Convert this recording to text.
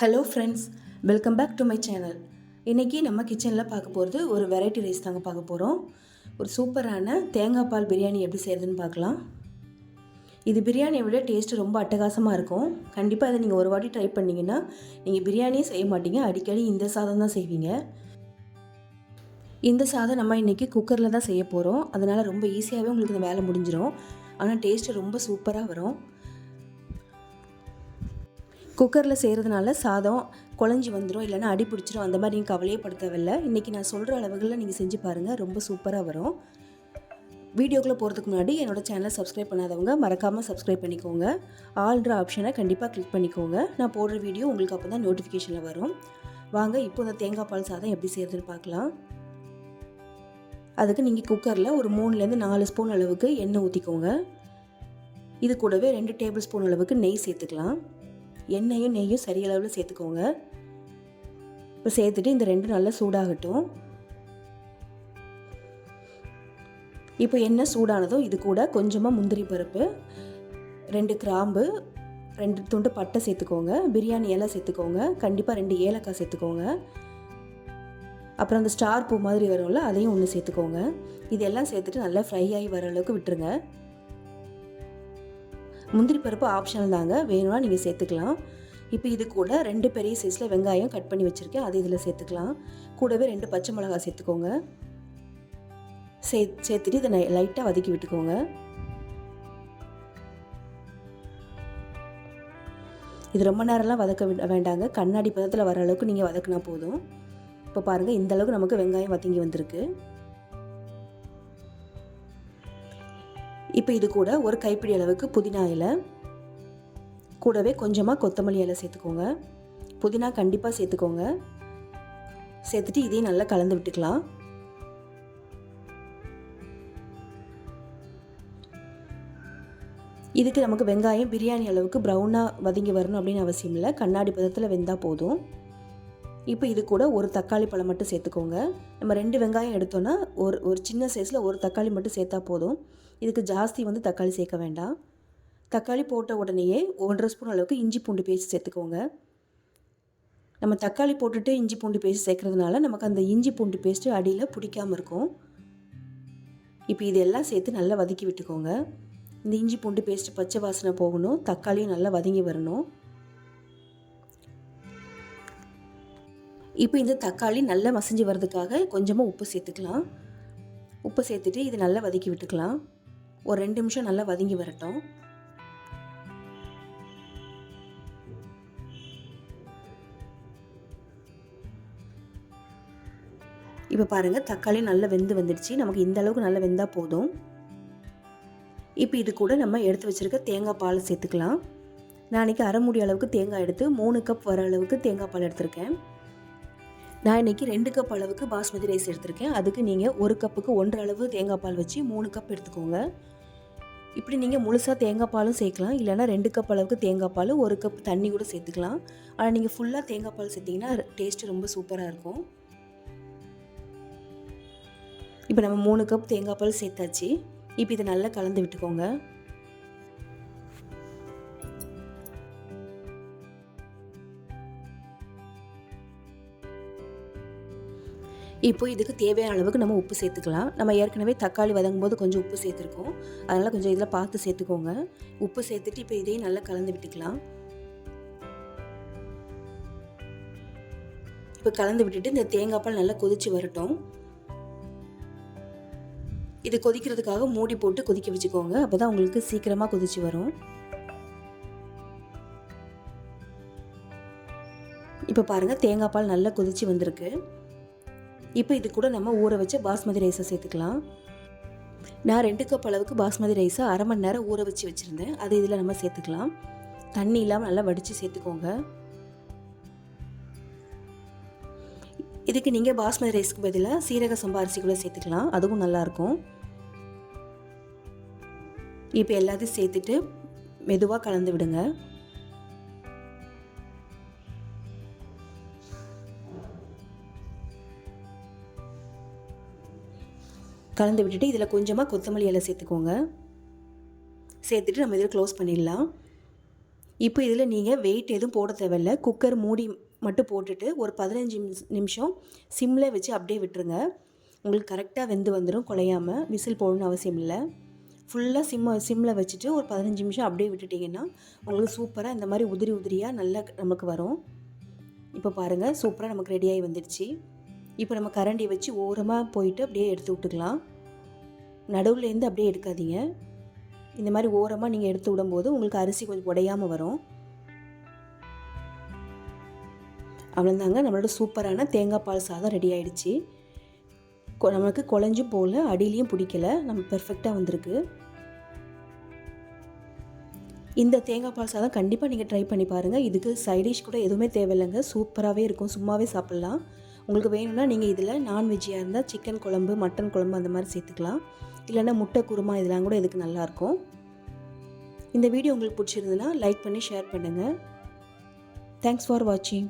Hello friends welcome back to my channel இன்றைக்கி நம்ம கிச்சனில் பார்க்க போகிறது ஒரு வெரைட்டி ரைஸ் தாங்க பார்க்க போகிறோம் ஒரு சூப்பரான தேங்காய் பால் பிரியாணி எப்படி செய்கிறதுன்னு பார்க்கலாம். இது பிரியாணியை விட டேஸ்ட்டு ரொம்ப அட்டகாசமாக இருக்கும். கண்டிப்பாக இதை நீங்கள் ஒரு வாட்டி ட்ரை பண்ணிங்கன்னா நீங்கள் பிரியாணியே செய்ய மாட்டீங்க. அடிக்கடி இந்த சாதம் தான் செய்வீங்க. இந்த சாதம் நம்ம இன்றைக்கி குக்கரில் தான் செய்ய போகிறோம் அதனால் ரொம்ப ஈஸியாகவே உங்களுக்கு இந்த வேலை முடிஞ்சிடும் ஆனால் டேஸ்ட்டு ரொம்ப சூப்பராக வரும். குக்கரில் செய்கிறதுனால சாதம் குழஞ்சி வந்துடும் இல்லைனா அடி பிடிச்சிரும். அந்த மாதிரி நீங்கள் கவலையே பட இன்றைக்கி நான் சொல்கிற அளவுகளில் நீங்கள் செஞ்சு பாருங்கள் ரொம்ப சூப்பராக வரும். வீடியோக்குள்ளே போகிறதுக்கு முன்னாடி என்னோட சேனலை சப்ஸ்கிரைப் பண்ணாதவங்க மறக்காமல் சப்ஸ்கிரைப் பண்ணிக்கோங்க. ஆல்ட்ரு ஆப்ஷனை கண்டிப்பாக கிளிக் பண்ணிக்கோங்க. நான் போடுற வீடியோ உங்களுக்கு அப்போ தான் நோட்டிஃபிகேஷனில் வரும். வாங்க இப்போ இந்த தேங்காய் பால் சாதம் எப்படி செய்கிறதுன்னு பார்க்கலாம். அதுக்கு நீங்கள் குக்கரில் ஒரு மூணுலேருந்து நாலு ஸ்பூன் அளவுக்கு எண்ணெய் ஊற்றிக்கோங்க இது கூடவே ரெண்டு டேபிள் ஸ்பூன் அளவுக்கு நெய் சேர்த்துக்கலாம். எண்ணெயும் நெய்யும் சரியளவில் சேர்த்துக்கோங்க. இப்போ சேர்த்துட்டு இந்த ரெண்டும் நல்லா சூடாகட்டும். இப்போ எண்ணெய் சூடானதும் இது கூட கொஞ்சமாக முந்திரி பருப்பு ரெண்டு கிராம்பு ரெண்டு துண்டு பட்டை சேர்த்துக்கோங்க. பிரியாணி இலை சேர்த்துக்கோங்க. கண்டிப்பாக ரெண்டு ஏலக்காய் சேர்த்துக்கோங்க. அப்புறம் அந்த ஸ்டார் பூ மாதிரி வரும்ல அதையும் ஒன்று சேர்த்துக்கோங்க. இதெல்லாம் சேர்த்துட்டு நல்லா ஃப்ரை ஆகி வர அளவுக்கு விட்டுருங்க. முந்திரி பருப்பு ஆப்ஷனல் தாங்க. வேணும்னா நீங்கள் சேர்த்துக்கலாம். இப்போ இது கூட ரெண்டு பெரிய சைஸில் வெங்காயம் கட் பண்ணி வச்சுருக்கேன். அது இதில் சேர்த்துக்கலாம். கூடவே ரெண்டு பச்சை மிளகாய் சேர்த்துக்கோங்க. சே சேர்த்துட்டு இதை லைட்டாக வதக்கி விட்டுக்கோங்க. இது ரொம்ப நேரம்லாம் வதக்க வேண்டாங்க. கண்ணாடி பதத்தில் வர அளவுக்கு நீங்கள் வதக்குனா போதும். இப்போ பாருங்கள் இந்த அளவுக்கு நமக்கு வெங்காயம் வதங்கி வந்திருக்கு. இப்போ இது கூட ஒரு கைப்பிடி அளவுக்கு புதினா இலை. கூடவே கொஞ்சமாக கொத்தமல்லி இலை சேர்த்துக்கோங்க. புதினா கண்டிப்பாக சேர்த்துக்கோங்க. சேர்த்துட்டு இதையும் நல்லா கலந்து விட்டுக்கலாம். இதுக்கு நமக்கு வெங்காயம் பிரியாணி அளவுக்கு ப்ரௌனாக வதங்கி வரணும் அப்படின்னு அவசியம் இல்லை. கண்ணாடி பதத்தில் வெந்தால் போதும். இப்போ இது கூட ஒரு தக்காளி பழம் மட்டும் சேர்த்துக்கோங்க. நம்ம ரெண்டு வெங்காயம் எடுத்தோன்னா ஒரு ஒரு சின்ன சைஸில் ஒரு தக்காளி மட்டும் சேர்த்தா போதும். இதுக்கு ஜாஸ்தி வந்து தக்காளி சேர்க்க வேண்டாம். தக்காளி போட்ட உடனேயே ஒன்றரை ஸ்பூன் அளவுக்கு இஞ்சி பூண்டு பேஸ்ட் சேர்த்துக்கோங்க. நம்ம தக்காளி போட்டுட்டு இஞ்சி பூண்டு பேஸ்ட் சேர்க்குறதுனால நமக்கு அந்த இஞ்சி பூண்டு பேஸ்ட்டு அடியில் பிடிக்காமல் இருக்கும். இப்போ இதெல்லாம் சேர்த்து நல்லா வதக்கி விட்டுக்கோங்க. இந்த இஞ்சி பூண்டு பேஸ்ட்டு பச்சை வாசனை போகணும். தக்காளியும் நல்லா வதங்கி வரணும். இப்போ இந்த தக்காளி நல்லா மசிஞ்சு வர்றதுக்காக கொஞ்சமாக உப்பு சேர்த்துக்கலாம். உப்பு சேர்த்துட்டு இது நல்லா வதக்கி விட்டுக்கலாம். ஒரு ரெண்டு நிமிஷம் நல்லா வதங்கி வரட்டும். இப்போ பாருங்கள் தக்காளி நல்லா வெந்து வந்துடுச்சு. நமக்கு இந்த அளவுக்கு நல்லா வெந்தால் போதும். இப்போ இது கூட நம்ம எடுத்து வச்சுருக்க தேங்காய் பால் சேர்த்துக்கலாம். நான் அன்றைக்கி அரை மூடி அளவுக்கு தேங்காய் எடுத்து மூணு கப் வர அளவுக்கு தேங்காய் பால் எடுத்திருக்கேன். நான் இன்றைக்கி ரெண்டு கப் அளவுக்கு பாஸ்மதி ரைஸ் எடுத்திருக்கேன். அதுக்கு நீங்கள் ஒரு கப்புக்கு ஒன்றரை அளவு தேங்காய் பால் வச்சு மூணு கப் எடுத்துக்கோங்க. இப்படி நீங்கள் முழுசாக தேங்காய் பாலும் சேர்க்கலாம். இல்லைனா ரெண்டு கப் அளவுக்கு தேங்காய் பால் ஒரு கப் தண்ணி கூட சேர்த்துக்கலாம். ஆனால் நீங்கள் ஃபுல்லாக தேங்காய் பால் சேர்த்திங்கன்னா டேஸ்ட்டு ரொம்ப சூப்பராக இருக்கும். இப்போ நம்ம மூணு கப் தேங்காய் பால் சேர்த்தாச்சு. இப்போ இதை நல்லா கலந்து விட்டுக்கோங்க. இப்போ இதுக்கு தேவையான அளவுக்கு நம்ம உப்பு சேர்த்துக்கலாம். நம்ம ஏற்கனவே தக்காளி வதங்கும் போது கொஞ்சம் உப்பு சேர்த்துருக்கோம். அதனால் கொஞ்சம் இதில் பார்த்து சேர்த்துக்கோங்க. உப்பு சேர்த்துட்டு இப்போ இதையும் நல்லா கலந்து விட்டுக்கலாம். இப்போ கலந்து விட்டுட்டு இந்த தேங்காய் பால் நல்லா கொதிச்சு வரட்டும். இது கொதிக்கிறதுக்காக மூடி போட்டு கொதிக்க வச்சுக்கோங்க. அப்போ தான் உங்களுக்கு சீக்கிரமாக கொதிச்சு வரும். இப்போ பாருங்கள் தேங்காய் பால் நல்லா கொதிச்சு வந்திருக்கு. இப்போ இது கூட நம்ம ஊற வச்ச பாஸ்மதி ரைஸை சேர்த்துக்கலாம். நான் ரெண்டு கப் அளவுக்கு பாஸ்மதி ரைஸை அரை மணி நேரம் ஊற வச்சு வச்சுருந்தேன். அது இதில் நம்ம சேர்த்துக்கலாம். தண்ணி இல்லாமல் நல்லா வடித்து சேர்த்துக்கோங்க. இதுக்கு நீங்கள் பாஸ்மதி ரைஸ்க்கு பதிலாக சீரக சம்பா அரிசி கூட சேர்த்துக்கலாம். அதுவும் நல்லாயிருக்கும் இப்போ எல்லாத்தையும் சேர்த்துட்டு மெதுவாக கலந்து விடுங்க. கலந்து விட்டுட்டு இதில் கொஞ்சமாக கொத்தமல்லி இலை சேர்த்துக்கோங்க. சேர்த்துட்டு நம்ம இதில் க்ளோஸ் பண்ணிடலாம். இப்போ இதில் நீங்கள் வெயிட் எதுவும் போட தேவையில்ல. குக்கர் மூடி மட்டும் போட்டுட்டு ஒரு பதினஞ்சு நிமிஷம் சிம்மில் வச்சு அப்படியே விட்டுருங்க. உங்களுக்கு கரெக்டாக வெந்து வந்துடும் குலையாமல் விசில் போடணும்னு அவசியம் இல்லை. ஃபுல்லாக சிம்ம சிம்மில் வச்சுட்டு ஒரு பதினஞ்சு நிமிஷம் அப்படியே விட்டுட்டிங்கன்னா உங்களுக்கு சூப்பராக இந்த மாதிரி உதிரி உதிரியாக நல்லா நமக்கு வரும். இப்போ பாருங்கள் சூப்பராக நமக்கு ரெடியாகி வந்துடுச்சு. இப்போ நம்ம கரண்டி வச்சு ஓரமாக போயிட்டு அப்படியே எடுத்து விட்டுக்கலாம். நடுவுலேருந்து அப்படியே எடுக்காதீங்க. இந்த மாதிரி ஓரமாக நீங்கள் எடுத்து விடும்போது உங்களுக்கு அரிசி கொஞ்சம் உடையாமல் வரும். அவ்வளோதாங்க நம்மளோட சூப்பரான தேங்காய் பால் சாதம் ரெடி ஆயிடுச்சு. கொ- நமக்கு குழஞ்சும் போகல அடியிலையும் பிடிக்கல. நம்ம பெர்ஃபெக்டாக வந்திருக்கு. இந்த தேங்காய் பால் சாதம் கண்டிப்பாக நீங்கள் ட்ரை பண்ணி பாருங்கள் இதுக்கு சைடிஷ் கூட எதுவுமே தேவையில்லைங்க. சூப்பராகவே இருக்கும். சும்மாவே சாப்பிட்லாம். உங்களுக்கு வேணும்னா நீங்கள் இதில் நான்வெஜ்ஜியாக இருந்தால் சிக்கன் குழம்பு மட்டன் குழம்பு அந்த மாதிரி சேர்த்துக்கலாம். இல்லைன்னா முட்டை குருமா இதெல்லாம் கூட இதுக்கு நல்லாயிருக்கும். இந்த வீடியோ உங்களுக்கு பிடிச்சிருந்ததுன்னா லைக் பண்ணி ஷேர் பண்ணுங்கள் தேங்க்ஸ் ஃபார் வாட்சிங்